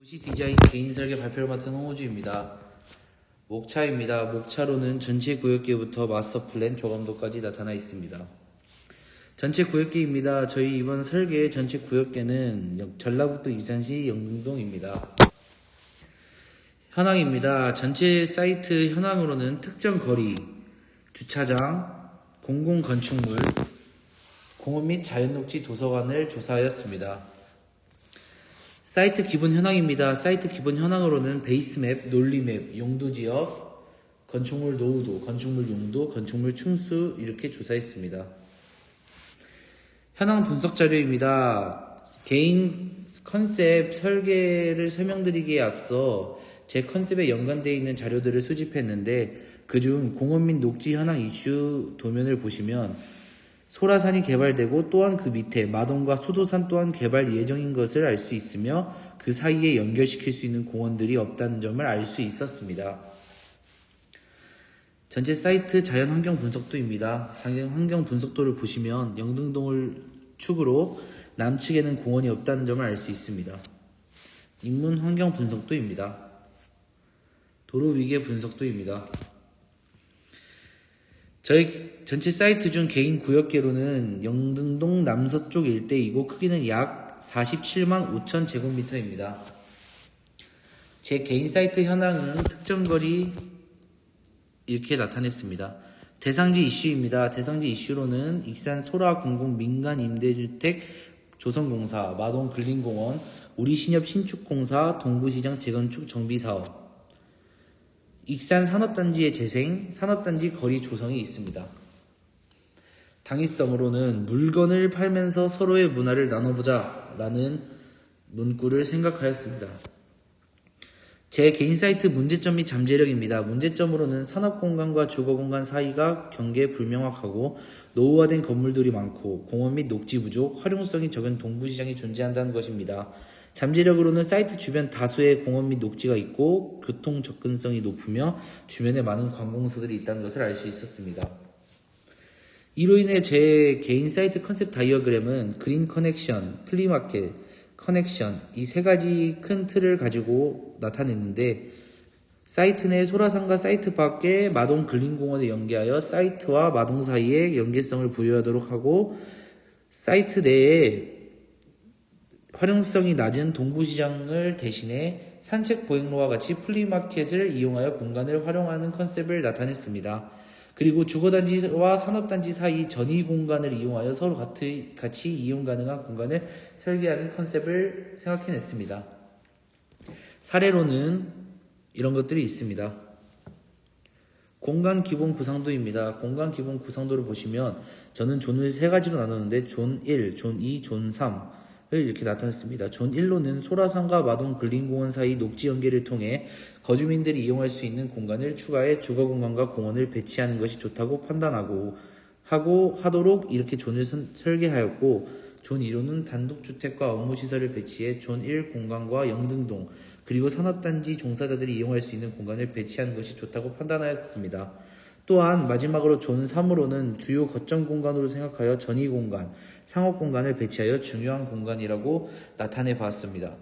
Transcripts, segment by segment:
도시 디자인 개인 설계 발표를 맡은 홍우주입니다. 목차입니다. 목차로는 전체 구역계부터 마스터 플랜 조감도까지 나타나 있습니다. 전체 구역계입니다. 저희 이번 설계의 전체 구역계는 영- 전라북도 이산시 영등동입니다. 현황입니다. 전체 사이트 현황으로는 특정 거리, 주차장, 공공건축물, 공원 및 자연녹지 도서관을 조사하였습니다. 사이트 기본 현황입니다. 사이트 기본 현황으로는 베이스맵, 논리맵, 용도지역, 건축물 노후도, 건축물 용도, 건축물 충수 이렇게 조사했습니다. 현황 분석 자료입니다. 개인 컨셉 설계를 설명드리기에 앞서 제 컨셉에 연관되어 있는 자료들을 수집했는데 그중 공원 및 녹지 현황 이슈 도면을 보시면 소라산이 개발되고 또한 그 밑에 마동과 수도산 또한 개발 예정인 것을 알 수 있으며 그 사이에 연결시킬 수 있는 공원들이 없다는 점을 알 수 있었습니다. 전체 사이트 자연 환경 분석도입니다. 자연 환경 분석도를 보시면 영등동을 축으로 남측에는 공원이 없다는 점을 알 수 있습니다. 인문 환경 분석도입니다. 도로 위계 분석도입니다. 저희 전체 사이트 중 개인 구역계로는 영등동 남서쪽 일대이고 크기는 약 47만 5천 제곱미터입니다. 제 개인 사이트 현황은 특정 거리 이렇게 나타냈습니다. 대상지 이슈입니다. 대상지 이슈로는 익산 소라 공공 민간 임대주택 조성공사, 마동 근린공원, 우리신협 신축공사, 동부시장 재건축 정비사업, 익산 산업단지의 재생, 산업단지 거리 조성이 있습니다. 당위성으로는 물건을 팔면서 서로의 문화를 나눠보자 라는 문구를 생각하였습니다. 제 개인 사이트 문제점 및 잠재력입니다. 문제점으로는 산업 공간과 주거 공간 사이가 경계 불명확하고 노후화된 건물들이 많고 공원 및 녹지 부족, 활용성이 적은 동부시장이 존재한다는 것입니다. 잠재력으로는 사이트 주변 다수의 공원 및 녹지가 있고 교통 접근성이 높으며 주변에 많은 관공서들이 있다는 것을 알 수 있었습니다. 이로 인해 제 개인 사이트 컨셉 다이어그램은 그린 커넥션, 플리마켓, 커넥션 이 세 가지 큰 틀을 가지고 나타냈는데 사이트 내 소라산과 사이트 밖에 마동 근린공원에 연계하여 사이트와 마동 사이에 연계성을 부여하도록 하고 사이트 내에 활용성이 낮은 동부시장을 대신해 산책 보행로와 같이 플리마켓을 이용하여 공간을 활용하는 컨셉을 나타냈습니다. 그리고 주거단지와 산업단지 사이 전이 공간을 이용하여 서로 같이, 같이 이용 가능한 공간을 설계하는 컨셉을 생각해냈습니다. 사례로는 이런 것들이 있습니다. 공간 기본 구상도입니다. 공간 기본 구상도를 보시면 저는 존을 세 가지로 나눴는데 존 1, 존 2, 존 3을 이렇게 나타냈습니다. 존 1로는 소라산과 마동 근린공원 사이 녹지 연계를 통해 거주민들이 이용할 수 있는 공간을 추가해 주거 공간과 공원을 배치하는 것이 좋다고 판단하고 하고 하도록 이렇게 존을 선- 설계하였고 존 2로는 단독주택과 업무시설을 배치해 존 1 공간과 영등동 그리고 산업단지 종사자들이 이용할 수 있는 공간을 배치하는 것이 좋다고 판단하였습니다. 또한 마지막으로 존 3으로는 주요 거점 공간으로 생각하여 전이 공간, 상업 공간을 배치하여 중요한 공간이라고 나타내 봤습니다.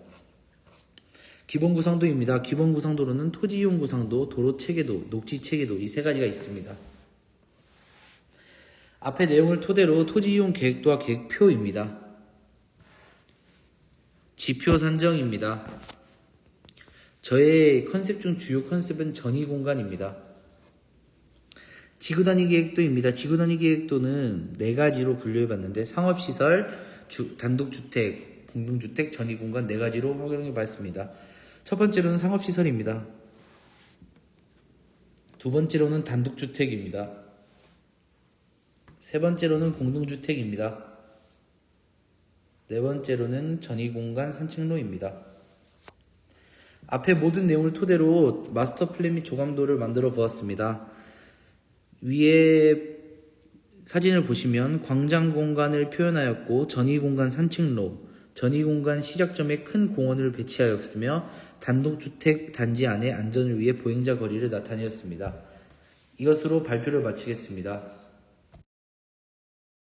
기본 구상도입니다. 기본 구상도로는 토지 이용 구상도, 도로 체계도, 녹지 체계도 이 세 가지가 있습니다. 앞의 내용을 토대로 토지 이용 계획도와 계획표입니다. 지표 산정입니다. 저의 컨셉 중 주요 컨셉은 전이 공간입니다. 지구 단위 계획도입니다. 지구 단위 계획도는 네 가지로 분류해 봤는데 상업시설, 주- 단독주택, 공동주택, 전이 공간 네 가지로 활용해 봤습니다. 첫 번째로는 상업시설입니다. 두 번째로는 단독주택입니다. 세 번째로는 공동주택입니다. 네 번째로는 전이공간 산책로입니다. 앞의 모든 내용을 토대로 마스터 플랜 및 조감도를 만들어 보았습니다. 위에 사진을 보시면 광장 공간을 표현하였고 전이 공간 산책로, 전이 공간 시작점에 큰 공원을 배치하였으며 단독주택 단지 안에 안전을 위해 보행자 거리를 나타내었습니다. 이것으로 발표를 마치겠습니다.